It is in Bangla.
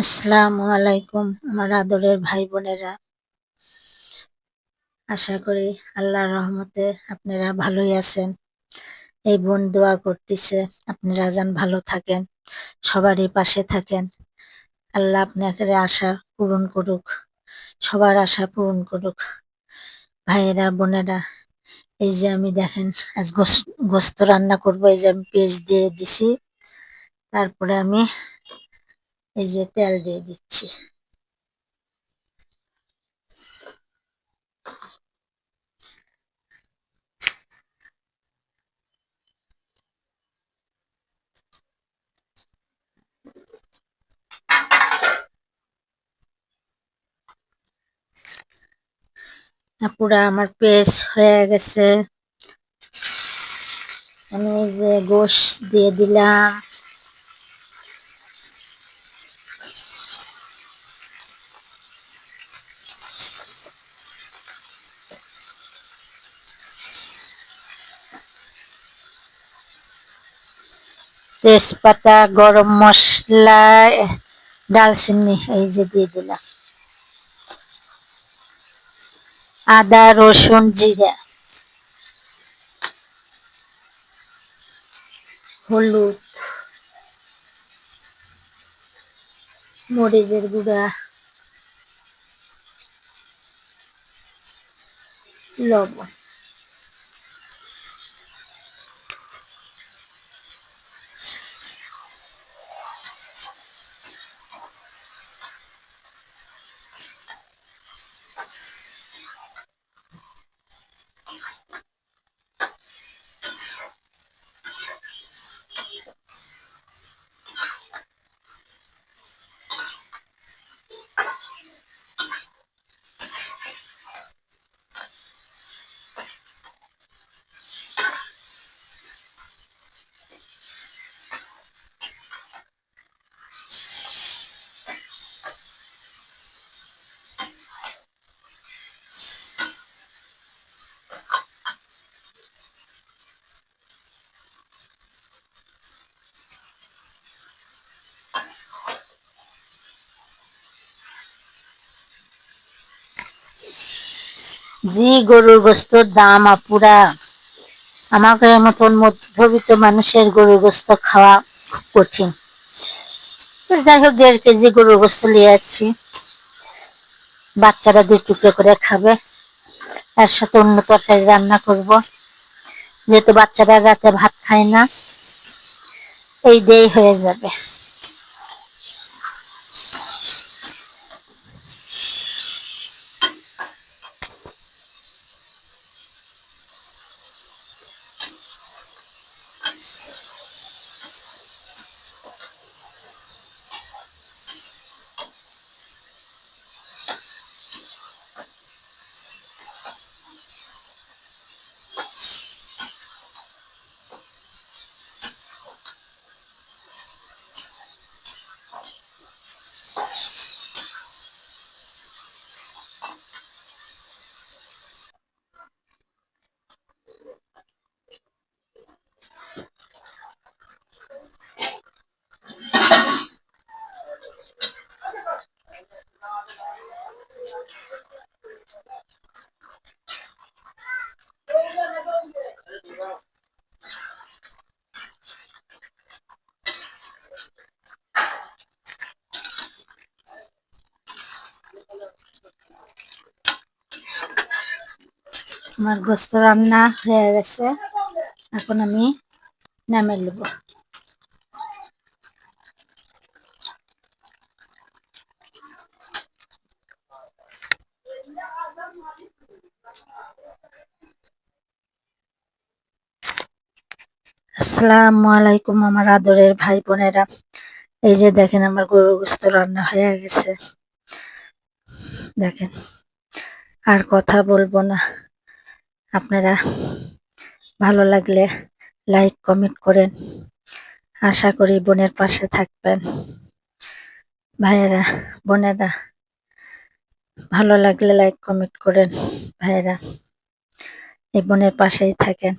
আসসালামু আলাইকুম, আমার আদরের ভাই বোনেরা। আশা করি আল্লাহর রহমতে আপনারা ভালোই আছেন। এই বোন দোয়া করতেছে, আপনারা যেন ভালো থাকেন, সবারই পাশে থাকেন। আল্লাহ আপনাকে আশা পূরণ করুক, সবার আশা পূরণ করুক। ভাইয়েরা, বোনেরা, এই যে আমি দেখেন, আজ গোস্ত রান্না করব, এই যে আমি পেঁয়াজ দিয়ে দিছি। তারপরে আমি এই যে তেল দিয়ে দিচ্ছি পুরা আমার পেস্ট হয়ে গেছে। আমি যে গোশ দিয়ে দিলাম। তেজপাতা, গরম মশলা, ডালচিনি, এই যে দিয়ে দিলাম। আদা, রসুন, জিরা, হলুদ, মরিচের গুঁড়া, লবণ। জি, গরুর গোস্ত দাম আপুরা। আমাকে মতন মধ্যবিত্ত মানুষের গরুর গোস্ত খাওয়া খুব কঠিন। যাই হোক, দেড় কেজি গরুর গোস্ত নিয়ে যাচ্ছি বাচ্চারা দুই টুকরো করে খাবে। তার সাথে অন্য তরকারি রান্না করব। যেহেতু বাচ্চারা রাতে ভাত খায় না, এই দিয়েই হয়ে যাবে। আমার গোস্ত রান্না হয়ে গেছে। এখন আমি নামে নেব। আসসালামু আলাইকুম আমার আদরের ভাই বোনেরা। এই যে দেখেন আমার গরু গোস্ত রান্না হয়ে গেছে। দেখেন, আর কথা বলব না। আপনারা ভালো লাগলে লাইক কমেন্ট করেন। আশা করি বোনের পাশে থাকবেন। ভাইয়েরা, বোনেরা, ভালো লাগলে লাইক কমেন্ট করেন। ভাইয়েরা, এই বোনের পাশেই থাকেন।